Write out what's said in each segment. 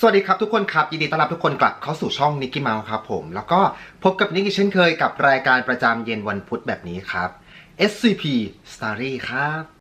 สวัสดีครับทุกคนครับ ยินดีต้อนรับทุกคนกลับเข้าสู่ช่องนิกกี้เมาส์ครับผม แล้วก็พบกับนิกกี้เช่นเคยกับรายการประจำเย็นวันพุธแบบนี้ครับ SCP Story ครับ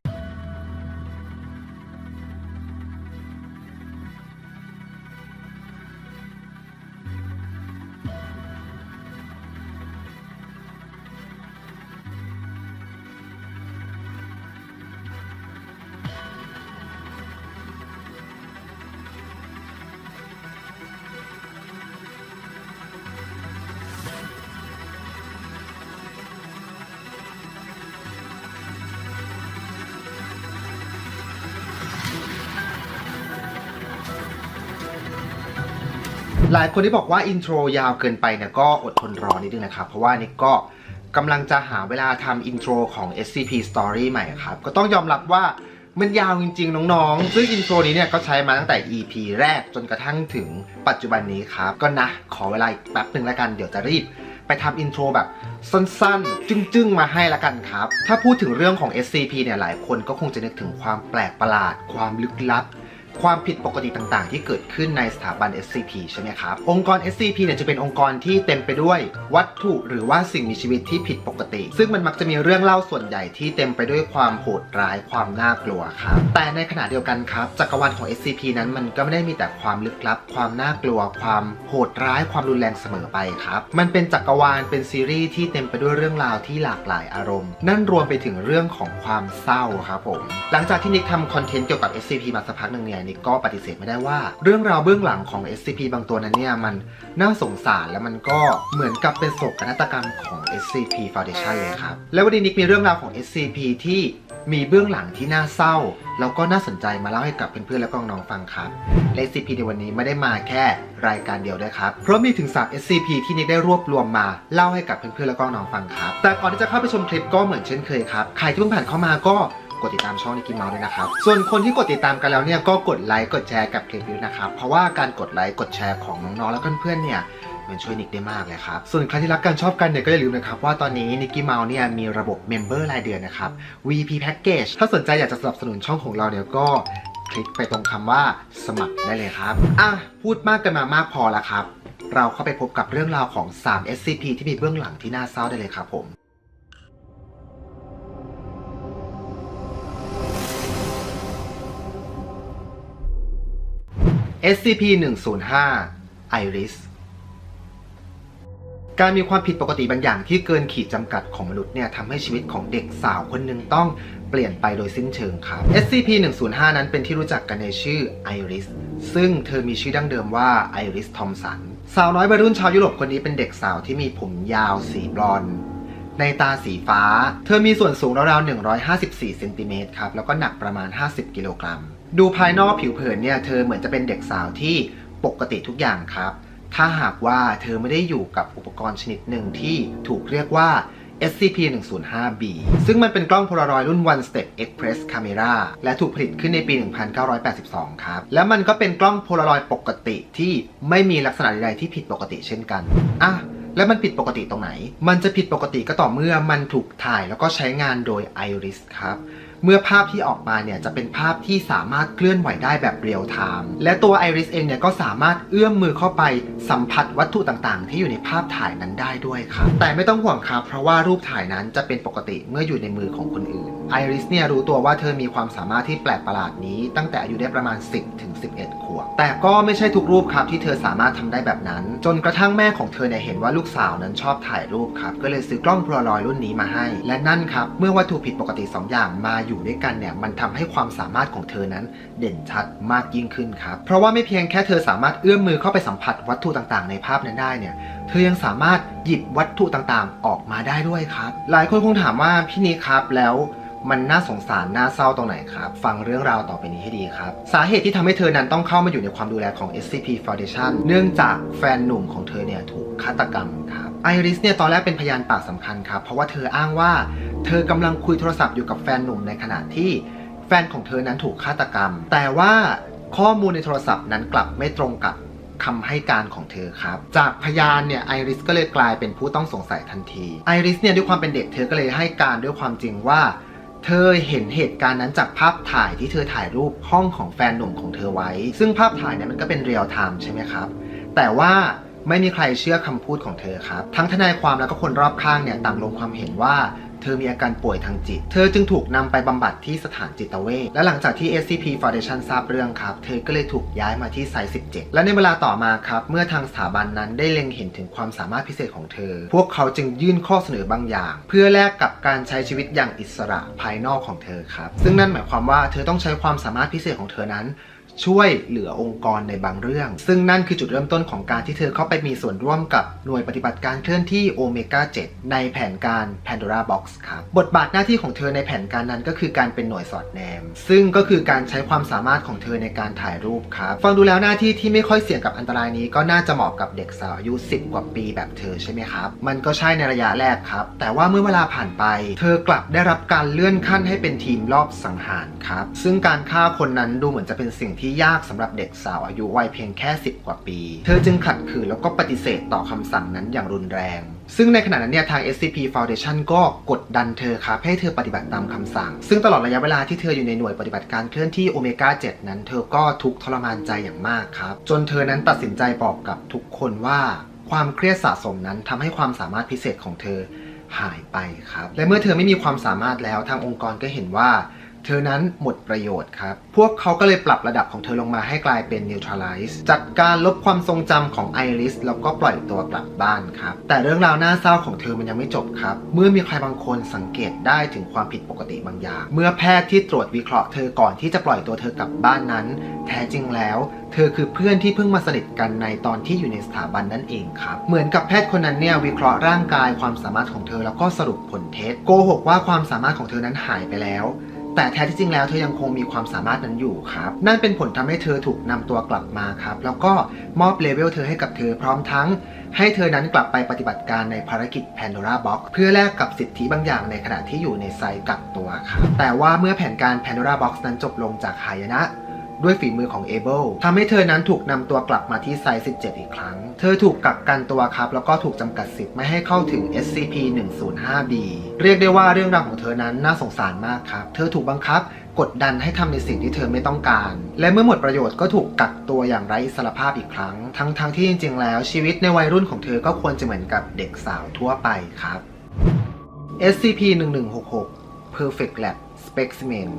หลายคนที่บอกว่าอินโทรยาวเกินไปเนี่ยก็อดทนรอนิดนึงนะครับ เพราะว่านี่ก็กำลังจะหาเวลาทำอินโทรของ SCP Story ใหม่ครับ ก็ต้องยอมรับว่ามันยาวจริง ๆ น้องๆ ซึ่งอินโทรนี้เนี่ยก็ใช้มาตั้งแต่ EP แรกจนกระทั่งถึงปัจจุบันนี้ครับ ก็นะ ขอเวลาอีกแป๊บหนึ่งแล้วกัน เดี๋ยวจะรีบไปทำอินโทรแบบสั้นๆ จึ้งๆ มาให้ละกันครับ ถ้าพูดถึงเรื่องของ SCP เนี่ยหลายคนก็คงจะนึกถึงความแปลกประหลาด ความลึกลับ ความผิดปกติต่างๆ ที่เกิดขึ้นในสถาบัน SCP ใช่ไหมครับ องค์กร SCP เนี่ยจะเป็นองค์กรที่เต็มไปด้วย วัตถุหรือว่าสิ่งมีชีวิตที่ผิดปกติ ซึ่งมันมักจะมีเรื่องเล่าส่วนใหญ่ที่เต็มไปด้วยความโหดร้ายความน่ากลัวครับ แต่ในขณะเดียวกันครับจักรวาลของ SCP นั้นมันก็ไม่ได้มีแต่ความลึกลับ ความน่ากลัว ความโหดร้ายความรุนแรงเสมอไปครับ มันเป็นจักรวาลเป็นซีรีส์ที่เต็มไปด้วยเรื่องราวที่หลากหลายอารมณ์ นั่นรวมไปถึงเรื่องของความเศร้าครับผม หลังจากที่นิกทำคอนเทนต์เกี่ยวกับ SCP มาสักพักหนึ่งเนี่ยนิกก็ปฏิเสธไม่ได้ว่า เรื่องราวเบื้องหลังของ SCP บางตัวนั้นเนี่ยมันน่าสงสารและมันก็เหมือนกับเป็นโศกนาฏกรรมของ SCP Foundation เลยครับ และวันนี้นิกมีเรื่องราวของ SCP ที่มีเบื้องหลังที่น่าเศร้า แล้วก็น่าสนใจมาเล่าให้กับเพื่อนๆและก็น้องๆฟังครับและ SCP ในวันนี้ไม่ได้มาแค่รายการเดียวด้วยครับ เพราะมีถึง 3 SCP ที่นิกได้รวบรวมมาเล่าให้กับเพื่อนๆและก็น้องๆฟังครับ แต่ก่อนที่จะเข้าไปชมคลิปก็เหมือนเช่นเคยครับ ใครที่เพิ่งผ่านเข้ามาก็ กดติดตามช่องนิกกี้เมาส์ด้วยนะครับ ส่วนคนที่กดติดตามกันแล้วเนี่ยก็กดไลค์กดแชร์กับคลิปนี้นะครับ เพราะว่าการกดไลค์กดแชร์ของน้องๆและเพื่อนๆเนี่ยมันช่วยนิกได้มากเลยครับ ส่วนใครที่รักกันชอบกันเนี่ยก็อย่าลืมนะครับ ว่าตอนนี้นิกกี้เมาส์เนี่ยมีระบบเมมเบอร์รายเดือนนะครับ VP Package ถ้าสนใจอยากจะสนับสนุนช่องของเราเนี่ยก็คลิกไปตรงคำว่าสมัครได้เลยครับ อะ พูดมากกันมามากพอแล้วครับ เราเข้าไปพบกับเรื่องราวของ 3 SCP ที่มีเบื้องหลังที่น่าเศร้าได้เลยครับผม SCP 105 Iris การมีความผิดปกติบางอย่างที่เกินขีดจำกัดของมนุษย์เนี่ยทำให้ชีวิตของเด็กสาวคนหนึ่งต้องเปลี่ยนไปโดยสิ้นเชิงครับ SCP 105 นั้นเป็นที่รู้จักกันในชื่อ Iris ซึ่งเธอมีชื่อดั้งเดิมว่า Iris Thompson สาวน้อยวัยรุ่นชาวยุโรปคนนี้เป็นเด็กสาวที่มีผมยาวสีบลอนด์ในตาสีฟ้า เธอมีส่วนสูงราวๆ 154 เซนติเมตรครับ แล้วก็หนักประมาณ 50 กิโลกรัม ดูภายนอกผิวเผินเนี่ยเธอเหมือนจะเป็นเด็กสาวที่ปกติทุกอย่างครับ ถ้าหากว่าเธอไม่ได้อยู่กับอุปกรณ์ชนิดหนึ่งที่ถูกเรียกว่า SCP-105B ซึ่งมันเป็นกล้องโพลารอยด์รุ่น One Step Express Camera และถูกผลิตขึ้นในปี 1982 ครับ และมันก็เป็นกล้องโพลารอยด์ปกติที่ไม่มีลักษณะใดๆที่ผิดปกติเช่นกัน อะ แล้วมันผิดปกติตรงไหน มันจะผิดปกติก็ต่อเมื่อมันถูกถ่ายแล้วก็ใช้งานโดย Iris ครับ เมื่อภาพที่ออกมาเนี่ยจะเป็นภาพที่สามารถเคลื่อนไหวได้แบบเรียลไทม์และตัว Iris เองเนี่ยก็สามารถเอื้อมมือเข้าไปสัมผัสวัตถุต่างๆ ที่อยู่ในภาพถ่ายนั้นได้ด้วยครับแต่ไม่ต้องห่วงครับเพราะว่ารูปถ่ายนั้นจะเป็นปกติเมื่ออยู่ในมือของคนอื่น Iris เนี่ยรู้ตัวว่าเธอมีความสามารถที่แปลกประหลาดนี้ ตั้งแต่อายุได้ประมาณ 10ถึง11 ขวบ แต่ก็ไม่ใช่ทุกรูปครับที่เธอสามารถทำได้แบบนั้น จนกระทั่งแม่ของเธอเนี่ยเห็นว่าลูกสาวนั้นชอบถ่ายรูปครับก็เลยซื้อกล้องโพลารอยรุ่นนี้มาให้ และนั่นครับเมื่อวัตถุผิดปกติ 2 อย่างมาอยู่ด้วยกันเนี่ยมันทำให้ความสามารถของเธอนั้นเด่นชัดมากยิ่งขึ้นครับ เพราะว่าไม่เพียงแค่เธอสามารถเอื้อมมือเข้าไปสัมผัสวัตถุต่างๆ ในภาพนั้นได้เนี่ยเธอยังสามารถหยิบวัตถุต่างๆ ออกมาได้ด้วยครับ หลายคนคงถามว่าพี่นี้ครับแล้วมันน่าสงสารน่าเศร้าตรงไหนครับ ฟังเรื่องราวต่อไปนี้ให้ดีครับ สาเหตุที่ทำให้เธอนั้นต้องเข้ามาอยู่ในความดูแลของ SCP Foundation เนื่องจากแฟนหนุ่มของเธอเนี่ยถูกฆาตกรรมครับ ไอริสเนี่ยตอนแรกเป็นพยานปากสำคัญครับ เพราะว่าเธออ้างว่า เธอกำลังคุยโทรศัพท์อยู่กับแฟนหนุ่มในขณะที่แฟนของเธอนั้นถูกฆาตกรรม แต่ว่าข้อมูลในโทรศัพท์นั้นกลับไม่ตรงกับคำให้การของเธอครับ จากพยานเนี่ยไอริสก็เลยกลายเป็นผู้ต้องสงสัยทันทีไอริสเนี่ยด้วยความเป็นเด็กเธอก็เลยให้การด้วยความจริงว่าเเธอเห็นเหตุการณ์นั้นจากภาพถ่ายที่เธอถ่ายรูปห้องของแฟนหนุ่มของเธอไว้ ซึ่งภาพถ่ายเนี่ยมันก็เป็นเรียลไทม์ใช่ไหมครับ แต่ว่า ไม่มีใครเชื่อคำพูดของเธอครับ ทั้งทนายความแล้วก็คนรอบข้างเนี่ยต่างลงความเห็นว่าเธอมีอาการป่วยทางจิต เธอจึงถูกนำไปบำบัดที่สถานจิตเวช และหลังจากที่ SCP Foundation ทราบเรื่องครับ เธอก็เลยถูกย้ายมาที่ไซต์17 และในเวลาต่อมาครับ เมื่อทางสถาบันนั้นได้เล็งเห็นถึงความสามารถพิเศษของเธอ พวกเขาจึงยื่นข้อเสนอบางอย่าง เพื่อแลกกับการใช้ชีวิตอย่างอิสระภายนอกของเธอครับ ซึ่งนั่นหมายความว่าเธอต้องใช้ความสามารถพิเศษของเธอนั้น ช่วยเหลือองค์กรในบางเรื่อง ซึ่งนั่นคือจุดเริ่มต้นของการที่เธอเข้าไปมีส่วนร่วมกับหน่วยปฏิบัติการเคลื่อนที่โอเมก้า7ในแผนการ Pandora Box ครับ บทบาทหน้าที่ของเธอในแผนการนั้นก็คือการเป็นหน่วยสอดแนม ซึ่งก็คือการใช้ความสามารถของเธอในการถ่ายรูปครับ ฟังดูแล้วหน้าที่ที่ไม่ค่อยเสี่ยงกับอันตรายนี้ ก็น่าจะเหมาะกับเด็กสาวอายุ 10 กว่าปีแบบเธอใช่ไหมครับ มันก็ใช่ในระยะแรกครับ แต่ว่าเมื่อเวลาผ่านไป เธอกลับได้รับการเลื่อนขั้นให้เป็นทีมรอบสังหารครับ ซึ่งการฆ่าคนนั้นดูเหมือนจะเป็นสิ่งที่ยากสำหรับเด็กสาวอายุวัยเพียงแค่ 10 กว่าปี เธอจึงขัดขืนแล้วก็ปฏิเสธต่อคำสั่งนั้นอย่างรุนแรง ซึ่งในขณะนั้นเนี่ยทาง SCP Foundation ก็กดดันเธอครับให้เธอปฏิบัติตามคำสั่ง ซึ่งตลอดระยะเวลาที่เธออยู่ในหน่วยปฏิบัติการเคลื่อนที่โอเมก้า7นั้น เธอก็ทุกทรมานใจอย่างมากครับ จนเธอนั้นตัดสินใจบอกกับทุกคนว่าความเครียดสะสมนั้นทำให้ความสามารถพิเศษของเธอหายไปครับ และเมื่อเธอไม่มีความสามารถแล้วทางองค์กรก็เห็นว่า เธอนั้นหมดประโยชน์ครับ พวกเขาก็เลยปรับระดับของเธอลงมาให้กลายเป็น neutralize จัดการลบความทรงจำของไอริสแล้วก็ปล่อยตัวกลับบ้านครับ แต่เรื่องราวน่าเศร้าของเธอมันยังไม่จบครับ เมื่อมีใครบางคนสังเกตได้ถึงความผิดปกติบางอย่าง เมื่อแพทย์ที่ตรวจวิเคราะห์เธอก่อนที่จะปล่อยตัวเธอกลับบ้านนั้น แท้จริงแล้วเธอคือเพื่อนที่เพิ่งมาสนิทกันในตอนที่อยู่ในสถาบันนั่นเองครับ เหมือนกับแพทย์คนนั้นเนี่ยวิเคราะห์ร่างกายความสามารถของเธอแล้วก็สรุปผลเท็จโกหกว่าความสามารถของเธอนั้นหายไปแล้ว แต่แท้ที่จริงแล้วเธอยังคงมีความสามารถนั้นอยู่ครับ นั่นเป็นผลทำให้เธอถูกนำตัวกลับมาครับ แล้วก็มอบเลเวลเธอให้กับเธอพร้อมทั้ง ให้เธอนั้นกลับไปปฏิบัติการในภารกิจ Pandora Box เพื่อแลกกับสิทธิบางอย่างในขณะที่อยู่ในไซต์กักตัวครับแต่ว่าเมื่อแผนการ Pandora Box นั้นจบลงจากหายนะ ด้วยฝีมือของเอเบิลทำให้เธอนั้นถูกนำตัวกลับมาที่ไซต์ 17 อีกครั้ง เธอถูกกักกันตัวครับ แล้วก็ถูกจำกัดสิทธิ์ไม่ให้เข้าถึง SCP-105B เรียกได้ว่าเรื่องราวของเธอนั้นน่าสงสารมากครับ เธอถูกบังคับกดดันให้ทำในสิ่งที่เธอไม่ต้องการ และเมื่อหมดประโยชน์ก็ถูกกักตัวอย่างไร้อิสรภาพอีกครั้ง ทั้งๆทที่จริงๆ แล้วชีวิตในวัยรุ่นของเธอก็ควรจะเหมือนกับเด็กสาวทั่วไปครับ SCP-1166 Perfect Lab Specimen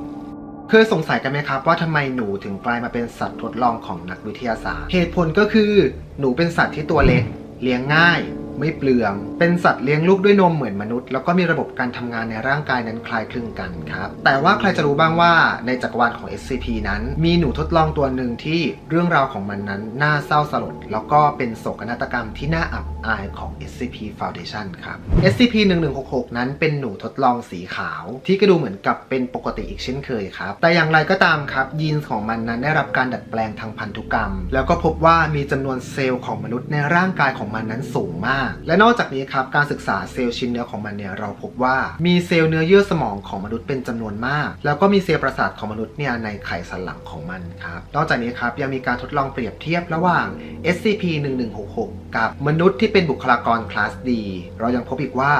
เคยสงสัยกันไหมครับว่าทำไมหนูถึงกลายมาเป็นสัตว์ทดลองของนักวิทยาศาสตร์ เหตุผลก็คือ หนูเป็นสัตว์ที่ตัวเล็ก เลี้ยงง่าย ไม่เปลือง เป็นสัตว์เลี้ยงลูกด้วยนมเหมือนมนุษย์ แล้วก็มีระบบการทำงานในร่างกายนั้นคล้ายคลึงกันครับ แต่ว่าใครจะรู้บ้างว่าในจักรวาลของ SCP นั้น มีหนูทดลองตัวหนึ่งที่เรื่องราวของมันนั้นน่าเศร้าสลด แล้วก็เป็นโศกนาฏกรรมที่น่าอับอายของ SCP Foundation ครับ SCP 1166 นั้นเป็นหนูทดลองสีขาว ที่ก็ดูเหมือนกับเป็นปกติอีกเช่นเคยครับ แต่อย่างไรก็ตามครับ ยีนของมันนั้นได้รับการดัดแปลงทางพันธุกรรม แล้วก็พบว่ามีจำนวนเซลล์ของมนุษย์ในร่างกายของมันนั้นสูงมากและนอกจากนี้ครับการศึกษาเซลล์ชิ้นเนื้อของมันเนี่ยเราพบว่ามีเซลล์เนื้อเยื่อสมองของมนุษย์เป็นจำนวนมาก แล้วก็มีเซลล์ประสาทของมนุษย์เนี่ยในไขสันหลังของมันครับนอกจากนี้ครับยังมีการทดลองเปรียบเทียบระหว่าง SCP-1166 กับมนุษย์ที่เป็นบุคลากรคลาส D เรายังพบอีกว่า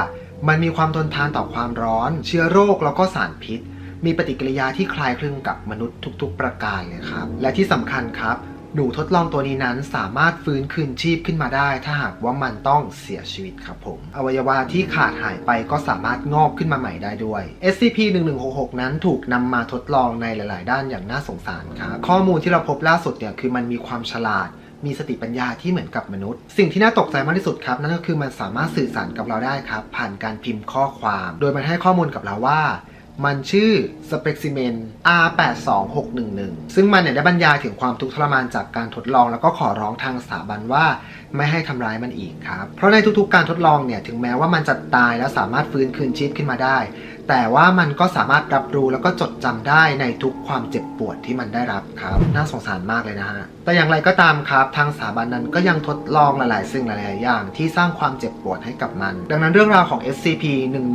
มันมีความทนทานต่อความร้อน เชื้อโรคแล้วก็สารพิษ มีปฏิกิริยาที่คล้ายคลึงกับมนุษย์ทุกๆ ประการเลยครับ และที่สำคัญครับ หนูทดลองตัวนี้นั้นสามารถฟื้นคืนชีพขึ้นมาได้ ถ้าหากว่ามันต้องเสียชีวิตครับผม อวัยวะที่ขาดหายไปก็สามารถงอกขึ้นมาใหม่ได้ด้วย SCP-1166 นั้นถูกนำมาทดลองในหลาย ๆ ด้านอย่างน่าสงสารครับข้อมูลที่เราพบล่าสุดเนี่ยคือมันมีความฉลาดมีสติปัญญาที่เหมือนกับมนุษย์ สิ่งที่น่าตกใจมากที่สุดครับ นั่นก็คือมันสามารถสื่อสารกับเราได้ครับ ผ่านการพิมพ์ข้อความ โดยมันให้ข้อมูลกับเราว่า มันชื่อ Specimen R82611 ซึ่งมันเนี่ยได้บรรยายถึงความทุกข์ทรมานจากการทดลอง แล้วก็ขอร้องทางสถาบันว่าไม่ให้ทำร้ายมันอีกครับ เพราะในทุกๆการทดลองเนี่ยถึงแม้ว่ามันจะตายแล้วสามารถฟื้นคืนชีพขึ้นมาได้ แต่ว่ามันก็สามารถรับรู้แล้วก็จดจำได้ในทุกความเจ็บปวดที่มันได้รับครับ น่าสงสารมากเลยนะฮะ แต่อย่างไรก็ตามครับ ทางสถาบันนั้นก็ยังทดลองหลายๆสิ่งหลายๆอย่างที่สร้างความเจ็บปวดให้กับมัน ดังนั้นเรื่องราวของ SCP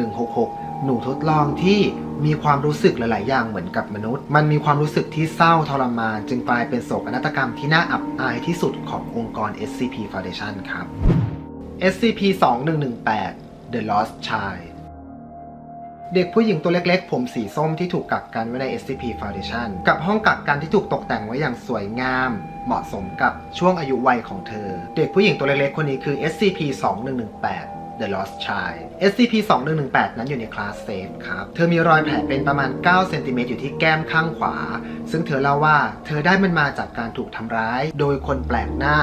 1166 หนูทดลองที่มีความรู้สึกหลาย ๆ อย่างเหมือนกับมนุษย์ มันมีความรู้สึกที่เศร้าทรมาน จึงกลายเป็นโศกนาฏกรรมที่น่าอับอายที่สุดขององค์กร SCP Foundation ครับ SCP 2118 The Lost Child เด็กผู้หญิงตัวเล็กๆ ผมสีส้มที่ถูกกักกันไว้ใน SCP Foundation กับห้องกักกันที่ถูกตกแต่งไว้อย่างสวยงาม เหมาะสมกับช่วงอายุวัยของเธอ เด็กผู้หญิงตัวเล็กๆ คนนี้คือ SCP 2118 The Lost Child SCP 2118 นั้นอยู่ในคลาสเซฟครับ เธอมีรอยแผลเป็นประมาณ 9 เซนติเมตรอยู่ที่แก้มข้างขวา ซึ่งเธอเล่าว่าเธอได้มันมาจากการถูกทำร้าย โดยคนแปลกหน้า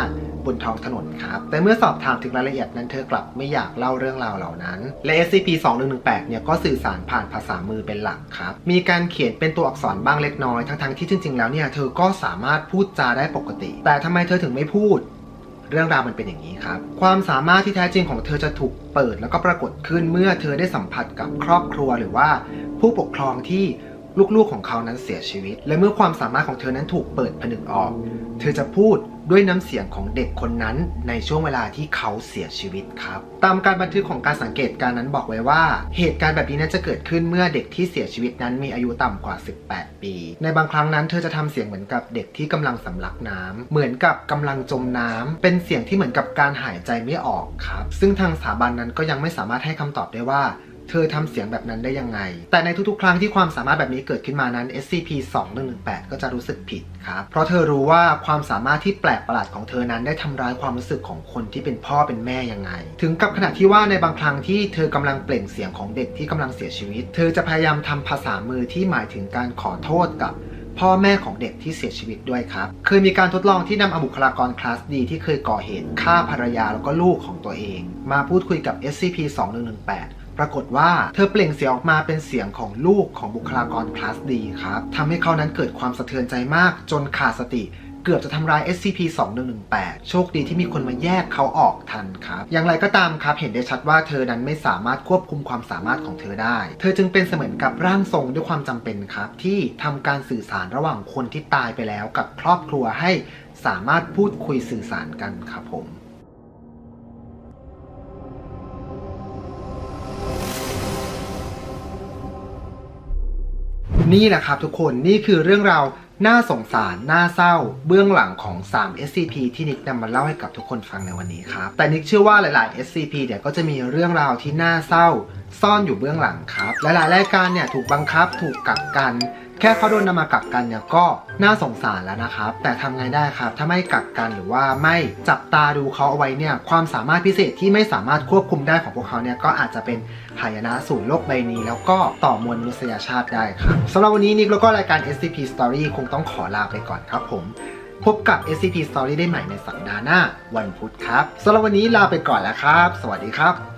บนท้องถนนครับ แต่เมื่อสอบถามถึงรายละเอียดนั้นเธอกลับไม่อยากเล่าเรื่องราวเหล่านั้น และ SCP 2118 เนี่ยก็สื่อสารผ่านภาษามือเป็นหลักครับ มีการเขียนเป็นตัวอักษรบ้างเล็กน้อย ทั้งๆที่จริงๆ แล้วเนี่ยเธอก็สามารถพูดจาได้ปกติ แต่ทำไมเธอถึงไม่พูด เรื่องราวมันเป็นอย่างนี้ครับ ความสามารถที่แท้จริงของเธอจะถูกเปิดแล้วก็ปรากฏขึ้นเมื่อเธอได้สัมผัสกับครอบครัวหรือว่าผู้ปกครองที่ ลูกๆของเขานั้นเสียชีวิต และเมื่อความสามารถของเธอนั้นถูกเปิดผนึกออก เธอจะพูดด้วยน้ำเสียงของเด็กคนนั้นในช่วงเวลาที่เขาเสียชีวิตครับ ตามการบันทึกของการสังเกตการนั้นบอกไว้ว่า เหตุการณ์แบบนี้นั้นจะเกิดขึ้นเมื่อเด็กที่เสียชีวิตนั้นมีอายุต่ำกว่า 18 ปี ในบางครั้งนั้นเธอจะทำเสียงเหมือนกับเด็กที่กำลังสำลักน้ำเหมือนกับกำลังจมน้ำเป็นเสียงที่เหมือนกับการหายใจไม่ออกครับ ซึ่งทางสถาบันนั้นก็ยังไม่สามารถให้คำตอบได้ว่า เธอทำเสียงแบบนั้นได้ยังไง แต่ในทุกๆ ครั้งที่ความสามารถแบบนี้เกิดขึ้นมานั้น SCP-2118 ก็จะรู้สึกผิดครับ เพราะเธอรู้ว่าความสามารถที่แปลกประหลาดของเธอนั้นได้ทำร้ายความรู้สึกของคนที่เป็นพ่อเป็นแม่ยังไง ถึงกับขณะที่ว่าในบางครั้งที่เธอกำลังเปล่งเสียงของเด็กที่กำลังเสียชีวิต เธอจะพยายามทำภาษามือที่หมายถึงการขอโทษกับพ่อแม่ของเด็กที่เสียชีวิตด้วยครับ เคยมีการทดลองที่นำอาบุคลากรคลาสดีที่เคยก่อเหตุฆ่าภรรยาแล้วก็ลูกของตัวเอง มาพูดคุยกับ SCP-2118 ปรากฏว่าเธอเปล่งเสียงออกมาเป็นเสียงของลูกของบุคลากรคลาสดีครับทำให้เขานั้นเกิดความสะเทือนใจมากจนขาดสติเกือบจะทำร้าย SCP-2118 โชคดีที่มีคนมาแยกเขาออกทันครับ อย่างไรก็ตามครับ เห็นได้ชัดว่าเธอนั้นไม่สามารถควบคุมความสามารถของเธอได้ เธอจึงเป็นเสมือนกับร่างทรงด้วยความจำเป็นครับ ที่ทำการสื่อสารระหว่างคนที่ตายไปแล้วกับครอบครัวให้สามารถพูดคุยสื่อสารกันครับผม นี่แหละครับทุกคนนี่คือเรื่องราวน่าสงสาร น่าเศร้า เบื้องหลังของ 3 SCP ที่นิกนำมาเล่าให้กับทุกคนฟังในวันนี้ครับ แต่นิกเชื่อว่าหลาย ๆ SCP เนี่ยก็จะมีเรื่องราวที่น่าเศร้า ซ่อนอยู่เบื้องหลังครับ หลาย ๆ รายการเนี่ยถูกบังคับ ถูกกักกัน แค่เขาโดนนำมากักกันเนี่ยก็น่าสงสารแล้วนะครับ แต่ทำไงได้ครับ ถ้าไม่กักกันหรือว่าไม่จับตาดูเขาเอาไว้เนี่ยความสามารถพิเศษที่ไม่สามารถควบคุมได้ของพวกเขาเนี่ยก็อาจจะเป็นหายนะสู่โลกใบนี้ แล้วก็ต่อมวลมนุษยชาติได้ครับสำหรับวันนี้นิกแล้วก็รายการ SCP Story คงต้องขอลาไปก่อนครับผมพบกับ SCP Story ได้ใหม่ในสัปดาห์หน้า วันพุธครับสำหรับวันนี้ลาไปก่อนแล้วครับ สวัสดีครับ